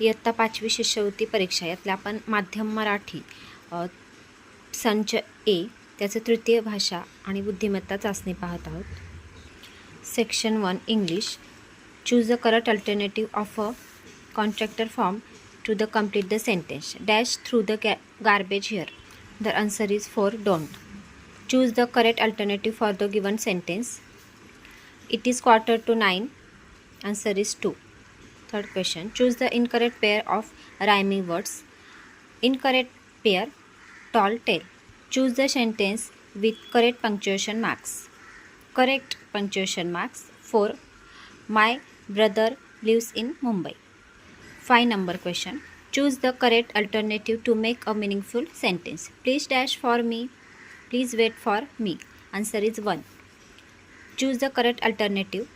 इयत्ता पाचवी शिष्यवृत्ती परीक्षा यातल्या आपण माध्यम मराठी संच ए त्याचं तृतीय भाषा आणि बुद्धिमत्ता चाचणी पाहत आहोत. Section one English choose the correct alternative of a contractor form to the complete the sentence dash through the गॅ garbage here the answer is four don't choose the correct alternative for the given sentence it is quarter to nine answer is two Third question Choose the incorrect pair of rhyming words. Incorrect pair tall tale. Choose the sentence with correct punctuation marks. Correct punctuation marks for My brother lives in Mumbai. Five number question Choose the correct alternative to make a meaningful sentence. Please dash for me. Please wait for me. Answer is 1. Choose the correct alternative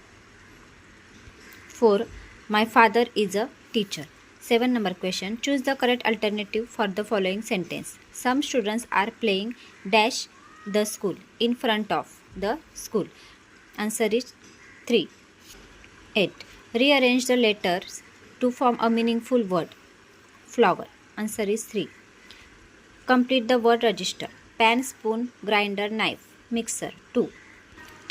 for my father is a teacher. 7 number question. Choose the correct alternative for the following sentence. Some students are playing dash the school in front of the school. Answer is 3 8 rearrange the letters to form a meaningful word. Flower. Answer is 3 complete the word register. Pan spoon grinder knife. Mixer 2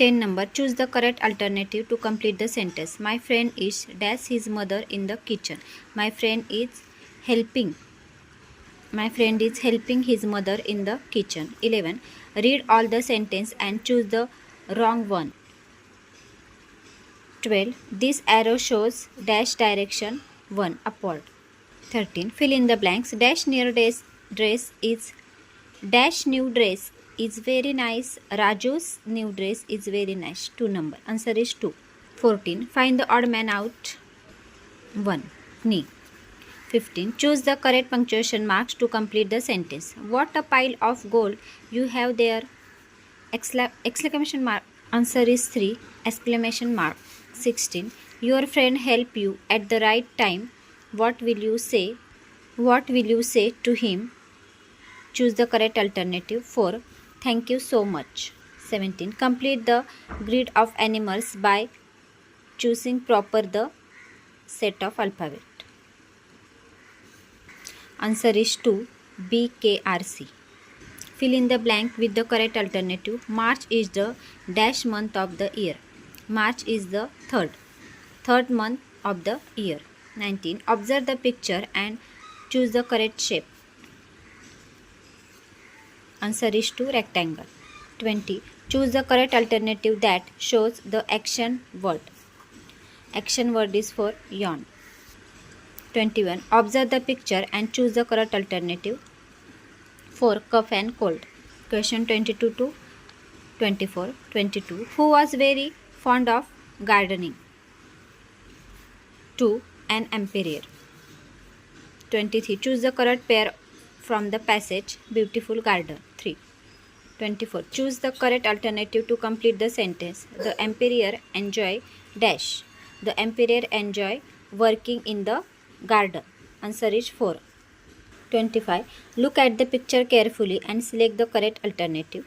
10 number. Choose the correct alternative to complete the sentence. My friend is dash his mother in the kitchen. My friend is helping. My friend is helping his mother in the kitchen. 11 read all the sentence and choose the wrong one. 12 this arrow shows dash direction 1 upward. 13 fill in the blanks. Dash near dress dress is dash new dress is very nice. Raju's new dress is very nice. Two number. Answer is 2 14 find the odd man out. 1 knee 15 choose the correct punctuation marks to complete the sentence. What a pile of gold you have there. Excla- exclamation mark. Answer is 3 exclamation mark. 16 your friend help you at the right time. What will you say? What will you say to him? Choose the correct alternative. 4 thank you so much. 17 complete the grid of animals by choosing proper the set of alphabet. Answer is 2 bkrc fill in the blank with the correct alternative. March is the dash month of the year. March is the third. Third month of the year. 19 observe the picture and choose the correct shape answer is 2 rectangle. 20 choose the correct alternative that shows the action word. Action word is for yawn. 21 observe the picture and choose the correct alternative. For cough and cold. Question 22 to 24 22 who was very fond of gardening? 2 an emperor 23 choose the correct pair from the passage beautiful garden 3 24 choose the correct alternative to complete the sentence. The emperor enjoy dash. The emperor enjoy working in the garden. Answer is 4 25 look at the picture carefully and select the correct alternative.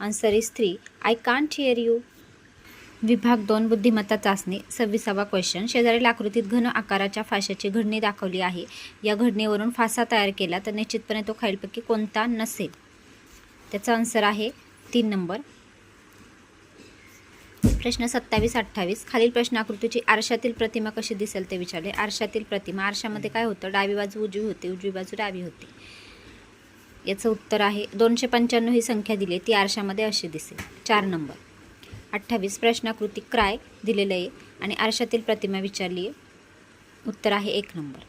Answer is 3 i can't hear you विभाग दोन बुद्धिमत्ता चाचणी सव्वीसावा question शेजारील आकृतीत घन आकाराच्या फाशाची घडणी दाखवली आहे. या घडणीवरून फासा तयार केला तर निश्चितपणे तो खालीलपैकी कोणता नसेल? त्याचा आन्सर आहे तीन नंबर प्रश्न सत्तावीस अठ्ठावीस. खालील प्रश्न आकृतीची आरशातील प्रतिमा कशी दिसेल ते विचारले. आरशातील प्रतिमा. आरशामध्ये काय होतं? डावी बाजू उजवी होते उजवी बाजू डावी होते. याचं उत्तर आहे दोनशे पंच्याण्णव ही संख्या दिली ती आरशामध्ये अशी दिसेल. चार नंबर अठ्ठावीस प्रश्नाकृती क्राय दिलेलं आहे आणि आरशातील प्रतिमा विचारली आहे. उत्तर आहे एक नंबर.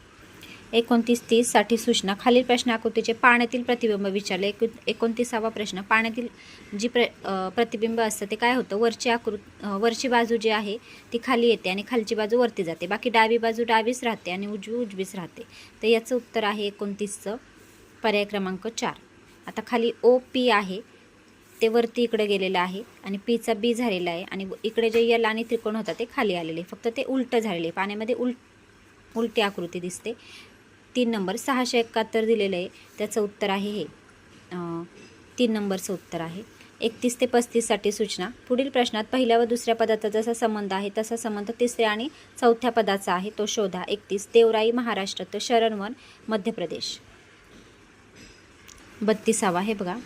एकोणतीस तीससाठी सूचना. खालील प्रश्नाकृतीचे पाण्यातील प्रतिबिंब विचारले. एक एकोणतीसावा प्रश्न. पाण्यातील जी प्र प्रतिबिंब असतं ते काय होतं? वरची आकृत वरची बाजू जी आहे ती खाली येते आणि खालची बाजू वरती जाते. बाकी डावी बाजू डावीच राहते आणि उजवी उजवीच राहते. तर याचं उत्तर आहे एकोणतीसचं पर्याय क्रमांक चार. आता खाली ओ पी आहे. ते वरती इकडे गेलेलं आहे आणि पीचा बी झालेला आहे आणि इकडे जे यल आणि त्रिकोण होता ते खाली आलेले फक्त ते उलटं झालेले पाण्यामध्ये उल उलटी आकृती दिसते. तीन नंबर सहाशे एकाहत्तर दिलेलं आहे. त्याचं उत्तर आहे हे. तीन नंबरचं उत्तर आहे. एकतीस ते पस्तीससाठी सूचना. पुढील प्रश्नात पहिल्या व दुसऱ्या पदाचा जसा संबंध आहे तसा संबंध तिसऱ्या आणि चौथ्या पदाचा आहे. तो शोधा. एकतीस देवराई महाराष्ट्र तर शरणवन मध्य प्रदेश. बत्तीसावा हे बघा.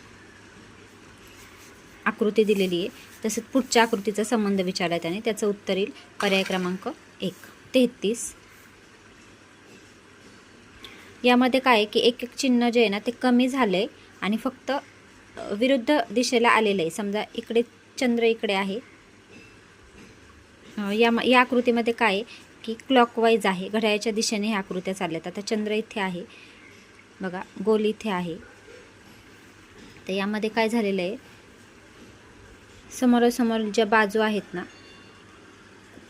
आकृती दिलेली आहे. तसंच पुढच्या आकृतीचा संबंध विचारला त्याने. त्याचं उत्तर येईल पर्याय क्रमांक एक. तेहतीस. यामध्ये काय आहे की एक एक चिन्ह जे आहे ना ते कमी झालं आहे आणि फक्त विरुद्ध दिशेला आलेलं आहे. समजा इकडे चंद्र इकडे आहे. या या आकृतीमध्ये काय आहे की क्लॉकवाईज आहे. घड्याळ्याच्या दिशेने ह्या आकृत्या चालल्यात. आता चंद्र इथे आहे. बघा गोल इथे आहे. तर यामध्ये काय झालेलं आहे? समोरासमोर ज्या बाजू आहेत ना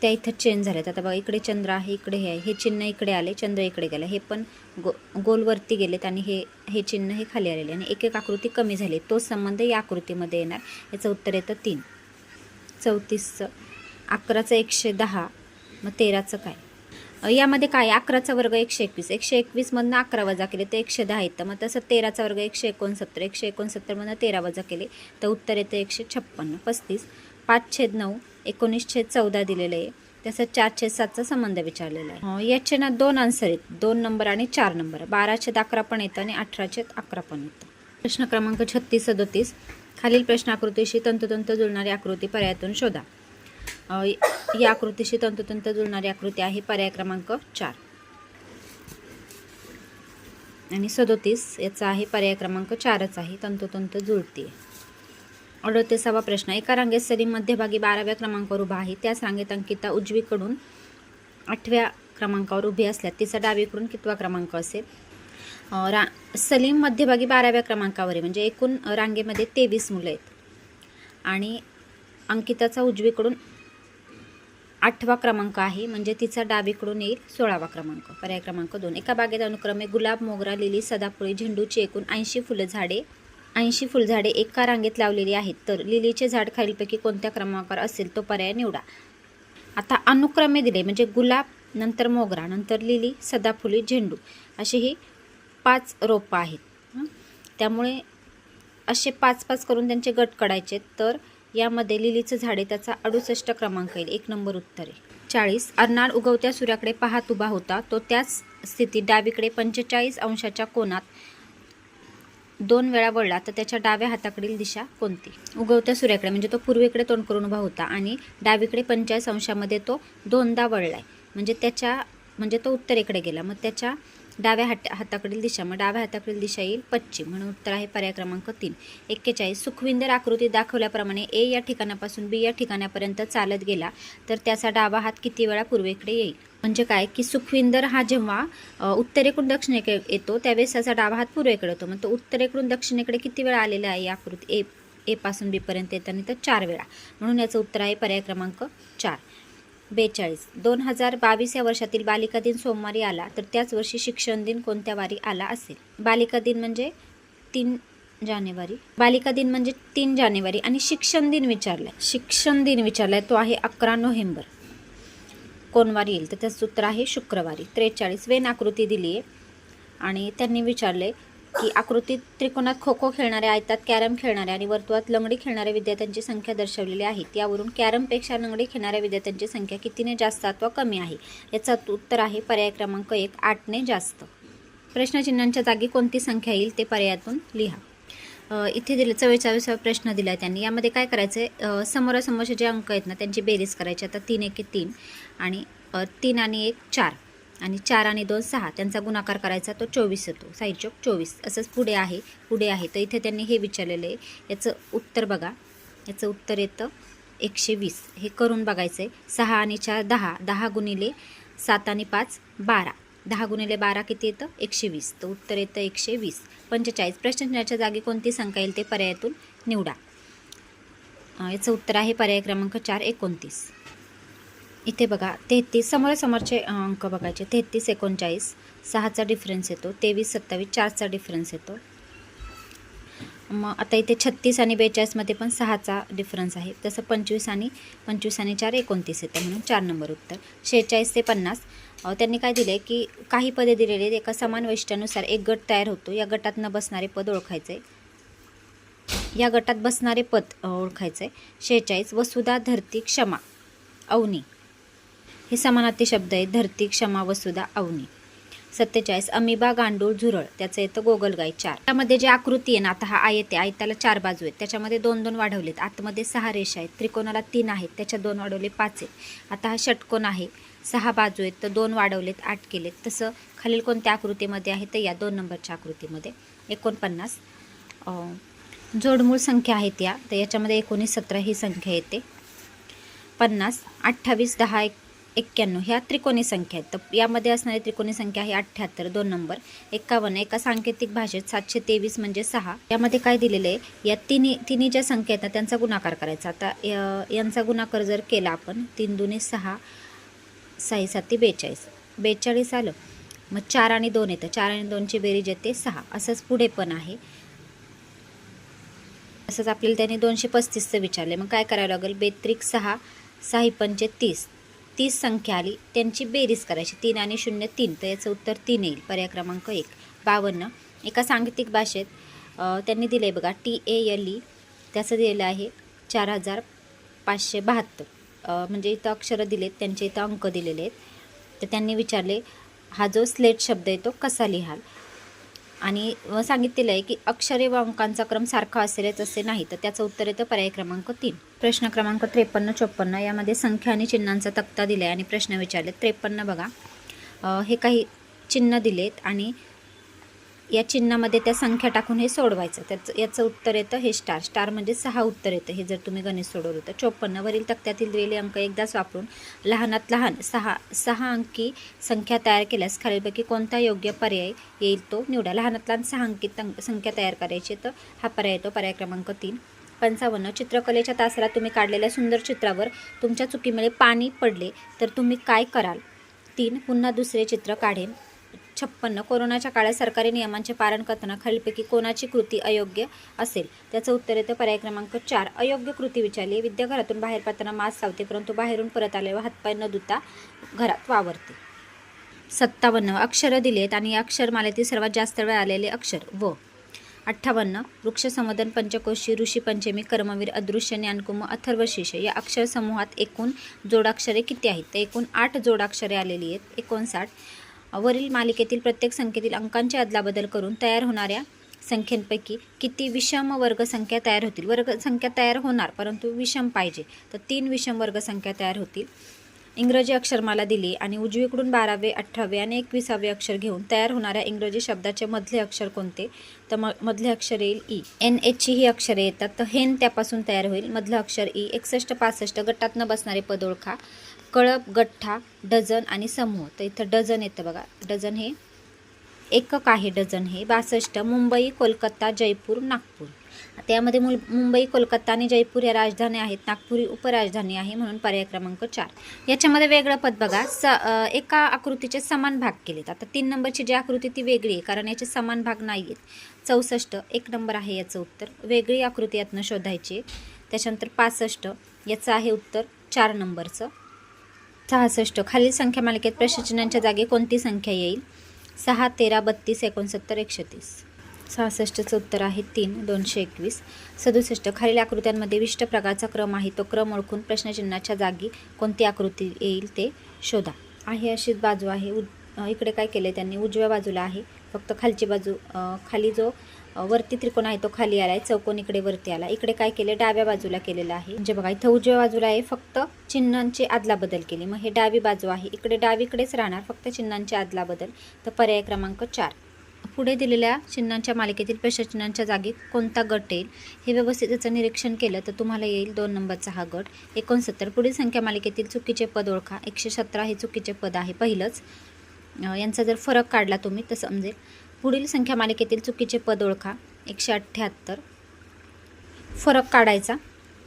त्या इथं चेंज झाल्यात. आता बघा इकडे चंद्र आहे इकडे हे आहे. हे चिन्ह इकडे आले चंद्र इकडे गेलं. हे पण गो गोलवरती गेलेत आणि हे हे चिन्ह हे खाली आलेले आणि एक एक आकृती कमी झाली. तो संबंध या आकृतीमध्ये येणार. याचं उत्तर येतं तीन. चौतीसचं. अकराचं एकशे दहा. मग तेराचं काय? यामध्ये काय? अकराचा वर्ग एकशे एकवीस एकशे एकवीसमधनं अकरा वजा केले तर एकशे दहा येतं मग तसं तेराचा वर्ग एकशे एकोणसत्तर एकशे एकोणसत्तरमधनं तेरा वजा केले तर उत्तर येतं एकशे छप्पन्न पस्तीस. पाच छेद नऊ. एकोणीस छेद चौदा दिलेलं आहे. तसं चार छेद सातचा संबंध विचारलेला आहे. याचे ना दोन आन्सर आहेत. दोन नंबर आणि चार नंबर बारा छेद अकरा पण येतं आणि अठरा छेद अकरा पण येतं. प्रश्न क्रमांक छत्तीस सदोतीस. खालील प्रश्न आकृतीशी तंतोतंत जुळणारी आकृती पर्यायातून शोधा. या आकृतीशी तंतोतंत जुळणारी आकृती आहे पर्याय क्रमांक चार. आणि सदोतीस याचा आहे पर्याय क्रमांक चारच आहे तंतोतंत जुळते अडतीसावा प्रश्न एका रांगेत सलीम मध्यभागी बाराव्या क्रमांकावर उभा आहे त्याच रांगेत अंकिता उजवीकडून आठव्या क्रमांकावर उभी असल्यास तिचा डावीकडून कितवा क्रमांक असेल? रा सलीम मध्यभागी बाराव्या क्रमांकावर आहे म्हणजे एकूण रांगेमध्ये तेवीस मुलं आहेत. आणि अंकिताचा उजवीकडून आठवा क्रमांक आहे म्हणजे तिचा डावीकडून येईल सोळावा क्रमांक. पर्याय क्रमांक दोन. एका बागेत अनुक्रमे गुलाब मोगरा लिली सदाफुली झेंडूची एकूण ऐंशी फुलं झाडे ऐंशी फुलझाडे एका रांगेत लावलेली आहेत. तर लिलीचे झाड खालीलपैकी कोणत्या क्रमांकावर असेल तो पर्याय निवडा. आता अनुक्रमे दिले म्हणजे गुलाब नंतर मोगरा नंतर लिली सदाफुली झेंडू अशी ही पाच रोपं आहेत. त्यामुळे असे पाच पाच करून त्यांचे गट काढायचे तर यामध्ये लिलीचं झाड आहे त्याचा अडुसष्ट क्रमांक येईल. एक नंबर उत्तर आहे. चाळीस. अर्नाड उगवत्या सूर्याकडे पाहत उभा होता. तो त्याच स्थितीत डावीकडे पंचेचाळीस अंशाच्या कोणात दोन वेळा वळला. तर त्याच्या डाव्या हाताकडील दिशा कोणती? उगवत्या सूर्याकडे म्हणजे तो पूर्वेकडे तोंड करून उभा होता आणि डावीकडे पंचेचाळीस अंशामध्ये तो दोनदा वळलाय. म्हणजे त्याच्या म्हणजे तो उत्तरेकडे गेला. मग त्याच्या डाव्या हात हाताकडील दिशा मग डाव्या हाताकडील दिशा येईल पश्चिम. म्हणून उत्तर आहे पर्याय क्रमांक तीन. एक्केचाळीस. सुखविंदर आकृती दाखवल्याप्रमाणे ए या ठिकाणापासून बी या ठिकाणापर्यंत चालत गेला तर त्याचा डावा हात किती वेळा पूर्वेकडे येईल? म्हणजे काय? की सुखविंदर हा जेव्हा उत्तरेकडून दक्षिणेकडे येतो त्यावेळेस त्याचा डावा हात पूर्वेकडे येतो मग तो उत्तरेकडून दक्षिणेकडे किती वेळा आलेला आहे? या आकृती ए एपासून बीपर्यंत येताना तर चार वेळा. म्हणून याचं उत्तर आहे पर्याय क्रमांक चार. बेचाळीस. दोन हजार बावीस या वर्षातील बालिका दिन सोमवारी आला तर त्याच वर्षी शिक्षण दिन कोणत्या वारी आला असेल? बालिका दिन म्हणजे तीन जानेवारी. बालिका दिन म्हणजे तीन जानेवारी आणि शिक्षण दिन विचारलाय. शिक्षण दिन विचारलाय तो आहे अकरा नोव्हेंबर. कोणवारी येईल? तर त्याचं उत्तर आहे शुक्रवारी. त्रेचाळीस वेन आकृती दिली आहे आणि त्यांनी विचारले की आकृतीत त्रिकोणात खो खो खेळणारे आयतात कॅरम खेळणारे आणि वर्तुळात लंगडी खेळणाऱ्या विद्यार्थ्यांची संख्या दर्शवलेली आहे. यावरून कॅरमपेक्षा लंगडी खेळणाऱ्या विद्यार्थ्यांची संख्या कितीने जास्त अथवा कमी आहे? याचं उत्तर आहे पर्याय क्रमांक एक आठने जास्त. प्रश्नचिन्हांच्या जागी कोणती संख्या येईल ते पर्यायातून लिहा. इथे दिले चव्वेचाळीसावा प्रश्न दिला आहे त्यांनी. यामध्ये काय करायचं आहे समोरासमोरचे जे अंक आहेत ना त्यांची बेरीज करायची. आता तीन एक तीन आणि तीन आणि एक चार. आणि चार आणि दोन सहा. त्यांचा गुणाकार करायचा तो चोवीस येतो. चौक चोवीस. असंच पुढे आहे पुढे आहे. तर इथे त्यांनी हे विचारलेलं आहे. याचं उत्तर बघा. याचं उत्तर येतं एकशे वीस. हे करून बघायचं आहे सहा आणि चार दहा. दहा गुणिले सात आणि पाच बारा. दहा गुणिले बारा किती येतं? एकशे वीस. तर उत्तर येतं एकशे वीस. पंचेचाळीस. प्रश्नचिन्हाच्या जागी कोणती संख्या येईल ते पर्यायातून निवडा. याचं उत्तर आहे पर्याय क्रमांक चार एकोणतीस. इथे बघा तेहतीस समोरासमोरचे अंक बघायचे. तेहतीस एकोणचाळीस सहाचा डिफरन्स येतो. तेवीस सत्तावीस चारचा डिफरन्स येतो. मग आता इथे छत्तीस आणि बेचाळीसमध्ये पण सहाचा डिफरन्स आहे. तसं पंचवीस आणि पंचवीस आणि चार एकोणतीस येतं म्हणून चार नंबर उत्तर. शेहेचाळीस ते पन्नास. त्यांनी काय दिले की काही पदे दिलेली आहेत. एका समान वैशिष्ट्यानुसार एक गट तयार होतो. या गटात न बसणारे पद ओळखायचे या गटात बसणारे पद ओळखायचे ओळखायचं आहे शेहेचाळीस वसुधा धरती क्षमा अवनी. हे समानार्थी शब्द आहेत. धरती क्षमा वसुधा अवनी. सत्तेचाळीस. अमिबा गांडूळ झुरळ. त्याचं येतं गोगलगाई चार. त्यामध्ये जे आकृती आहे ना आता हा आयत आहे आयताला चार बाजू आहेत. त्याच्यामध्ये दोन दोन वाढवलेत. आतमध्ये सहा रेषा आहेत. त्रिकोणाला तीन आहेत. त्याच्या दोन वाढवले पाच आहेत. आता हा षटकोन आहे. सहा बाजू आहेत. तर दोन वाढवलेत आठ केलेत. तसं खालील कोणत्या आकृतीमध्ये आहे? तर या दोन नंबरच्या आकृतीमध्ये. एकोणपन्नास. जोडमूळ संख्या आहेत या. तर याच्यामध्ये एकोणीस सतरा ही संख्या येते. पन्नास. अठ्ठावीस दहा एक एक्क्याण्णव. ह्या त्रिकोणी संख्या आहेत. तर यामध्ये असणारी त्रिकोणी संख्या आहे अठ्ठ्याहत्तर. दोन नंबर. एकावन्न. एका सांकेतिक भाषेत सातशे तेवीस म्हणजे सहा. यामध्ये काय दिलेलं आहे? या तिन्ही तिन्ही ज्या संख्या आहेत ना त्यांचा गुणाकार करायचा. आता यांचा गुणाकार जर केला आपण तीन दुने सहा साई साती बेचाळीस. बेचाळीस आलं. मग चार आणि दोन येतं. चार आणि दोनची बेरीज येते सहा. असंच पुढे पण आहे. असंच आपल्याला त्याने दोनशे पस्तीसचं विचारले मग काय करावं लागेल? बेत्रिक सहा साही पंचे तीस. तीस संख्या आली त्यांची बेरीज करायची. तीन आणि शून्य तीन तर याचं उत्तर तीन येईल. पर्याय क्रमांक एक. बावन्न. एका सांगितिक भाषेत त्यांनी दिलं आहे बघा टी ए एल ई. त्याचं दिलेलं आहे चार हजार पाचशे बहात्तर. म्हणजे इथं अक्षरं दिलेत त्यांचे इथं अंक दिलेले आहेत. तर त्यांनी विचारले हा जो स्लेट शब्द आहे तो कसा लिहाल? आणि सांगितलेलं आहे की अक्षरे व अंकांचा क्रम सारखा असेलच असे नाही. तर त्याचं उत्तर येतं पर्याय क्रमांक तीन. प्रश्न क्रमांक त्रेपन्न चोपन्न यामध्ये संख्या आणि चिन्हांचा तक्ता दिला आहे आणि प्रश्न विचारले त्रेपन्न बघा. हे काही चिन्ह दिलेत आणि या चिन्हामध्ये त्या संख्या टाकून हे सोडवायचं. त्याचं याचं उत्तर येतं हे स्टार स्टार म्हणजे सहा उत्तर येतं. हे जर तुम्ही गणित सोडवलं तर. चोपन्नवरील तक्त्यातील दिलेले अंक एकदाच वापरून लहानात लहान सहा सहा अंकी संख्या तयार केल्यास खालीलपैकी कोणता योग्य पर्याय येईल तो निवडा. लहानात लहान सहा अंकी संख्या तयार करायची तर हा पर्याय येतो पर्याय क्रमांक तीन. पंचावन्न. चित्रकलेच्या तासाला तुम्ही काढलेल्या सुंदर चित्रावर तुमच्या चुकीमुळे पाणी पडले तर तुम्ही काय कराल? तीन. पुन्हा दुसरे चित्र काढेन. छप्पन्न. कोरोनाच्या काळात सरकारी नियमांचे पालन करताना खालीलपैकी कोणाची कृती अयोग्य असेल? त्याचं उत्तर येतं. पर्याय क्रमांक चार. अयोग्य कृती विचारली. विद्याघरातून बाहेर पडताना मास्क लावते परंतु बाहेरून परत आल्यावर हातपाय न धुता घरात वावरते. सत्तावन्न. अक्षरं दिलेत आणि अक्षरमालेतील सर्वात जास्त वेळ आलेले अक्षर व. अठ्ठावन्न. वृक्षसंवर्धन पंचकोशी ऋषी पंचमी कर्मवीर अदृश्य ज्ञानकुम अथर्वशीर्ष या अक्षर समूहात एकूण जोडाक्षरे किती आहेत? तर एकूण आठ जोडाक्षरे आलेली आहेत. एकोणसाठ. वरील मालिकेतील प्रत्येक संख्येतील अंकांची अदलाबदल करून तयार होणाऱ्या संख्येपैकी किती विषम वर्गसंख्या तयार होतील? वर्गसंख्या तयार होणार परंतु विषम पाहिजे. तर तीन विषम वर्गसंख्या तयार होतील. इंग्रजी अक्षरमाला दिली आणि उजवीकडून बारावे अठरावे आणि एकविसावे अक्षर घेऊन तयार होणाऱ्या इंग्रजी शब्दाचे मधले अक्षर कोणते? तर म मधले अक्षर येईल ई. एन एचची ही अक्षरे येतात. तर हेन त्यापासून तयार होईल. मधलं अक्षर ई. एकसष्ट पासष्ट गटात न बसणारे पद ओळखा कळप गठ्ठा डझन आणि समूह. तर इथं डझन येतं बघा. डझन हे एकक आहे डझन हे. बासष्ट मुंबई कोलकाता जयपूर नागपूर. त्यामध्ये मुल मुंबई कोलकाता आणि जयपूर या राजधानी आहेत. नागपूर ही उपराजधानी आहे म्हणून पर्याय क्रमांक चार. याच्यामध्ये वेगळं पद बघा. स एका आकृतीचे समान भाग केलेत. आता तीन नंबरची जी आकृती ती वेगळी आहे कारण याचे समान भाग नाही आहेत चौसष्ट एक नंबर आहे याचं उत्तर. वेगळी आकृती यातनं शोधायची त्याच्यानंतर पासष्ट याचं आहे उत्तर. चार नंबरचं. सहासष्ट. खालील संख्या मालिकेत प्रश्नचिन्हांच्या जागी कोणती संख्या येईल? सहा तेरा बत्तीस एकोणसत्तर एकशे तीस सहासष्टचं उत्तर आहे तीन दोनशे एकवीस. सदुसष्ट खालील आकृत्यांमध्ये विशिष्ट प्रकारचा क्रम आहे. तो क्रम ओळखून प्रश्नचिन्हाच्या जागी कोणती आकृती येईल ते शोधा. आहे अशीच बाजू आहे. उ इकडे काय केलं आहे त्यांनी? उजव्या बाजूला आहे. फक्त खालची बाजू खाली जो वरती त्रिकोण आहे तो खाली आला आहे चौकोन इकडे वरती आला इकडे काय केले डाव्या बाजूला केलेलं आहे. म्हणजे बघा इथं उजव्या बाजूला आहे फक्त चिन्हांची आदलाबदल केली. मग हे डावी बाजू आहे. इकडे डावीकडेच राहणार फक्त चिन्हांची आदला बदल. तर पर्याय क्रमांक चार. पुढे दिलेल्या चिन्हांच्या मालिकेतील प्रश्नचिन्हांच्या जागी कोणता गट येईल? हे व्यवस्थित त्याचं निरीक्षण केलं तर तुम्हाला येईल दोन नंबरचा हा गट. एकोणसत्तर. पुढील संख्या मालिकेतील चुकीचे पद ओळखा. एकशे सतरा हे चुकीचे पद आहे पहिलंच. यांचा जर फरक काढला तुम्ही तर समजेल. पुढील संख्या मालिकेतील चुकीचे पद ओळखा. एकशे अठ्ठ्याहत्तर. फरक काढायचा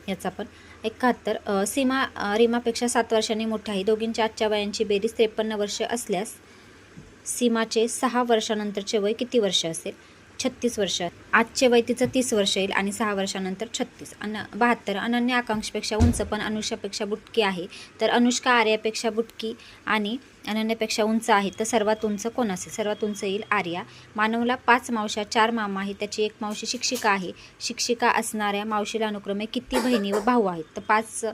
याचा पण. एकाहत्तर. सीमा रिमापेक्षा रीमापेक्षा सात वर्षांनी मोठ्या आहे. दोघींच्या आजच्या वयांची बेरीज त्रेपन्न वर्ष असल्यास सीमाचे सहा वर्षानंतरचे वय किती वर्ष असेल? छत्तीस वर्ष. आजचे वय तिचं तीस वर्ष येईल आणि सहा वर्षानंतर छत्तीस. अन बहात्तर अनन्य आकांक्षपेक्षा उंच पण अनुष्यापेक्षा बुटकी आहे. तर अनुष्का आर्यापेक्षा बुटकी आणि अनन्यापेक्षा उंच आहे. तर सर्वात उंच कोण असेल? सर्वात उंच येईल आर्या. मानवला पाच मावशा चार मामा आहे त्याची एक मावशी शिक्षिका आहे. शिक्षिका असणाऱ्या मावशीला अनुक्रमे किती बहिणी व भाऊ आहेत? तर पाच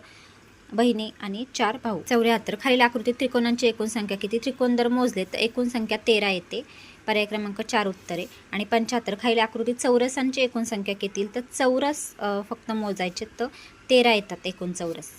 बहिणी आणि चार भाऊ. चौऱ्याहत्तर. खालील आकृतीत त्रिकोणांची एकूण संख्या किती? त्रिकोण दर मोजले तर एकूण संख्या तेरा येते. पर्याय क्रमांक चार उत्तरे. आणि पंच्याहत्तर खालील आकृतीत चौरसांची एकूण संख्या किती तर चौरस फक्त मोजायचे तर तेरा येतात एकूण चौरस.